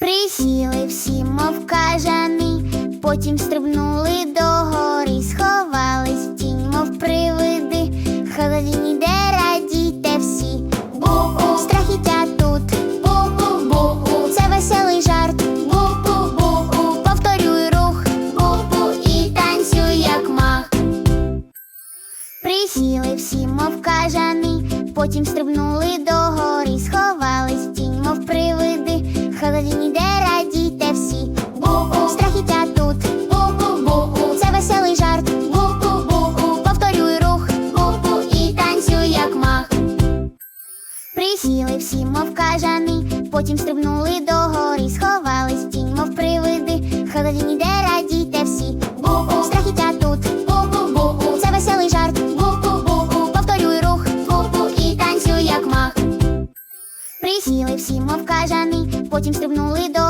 Присіли всі, мов кажани, потім стрибнули до гори, сховались в тінь, мов привиди, холодні де радіте всі. Бу-бу, страхіття тут, бу-бу, бу-бу, це веселий жарт. Бу-бу, бу-бу, повторюй рух, бу-бу і танцюй, як мах. Присіли всі, мов кажани, потім стрибнули до гори. Присіли всі, мов кажани, потім стрибнули до гори, сховались в тінь, мов привиди. Холодні ніде радійте всі. Бу-бу, страхіття тут. Бу-бу-бу-бу, це веселий жарт. Бу-бу-бу-бу, повторюй рух. Бу-бу і танцюй, як мах. Присіли всі, мов кажани, потім стрибнули до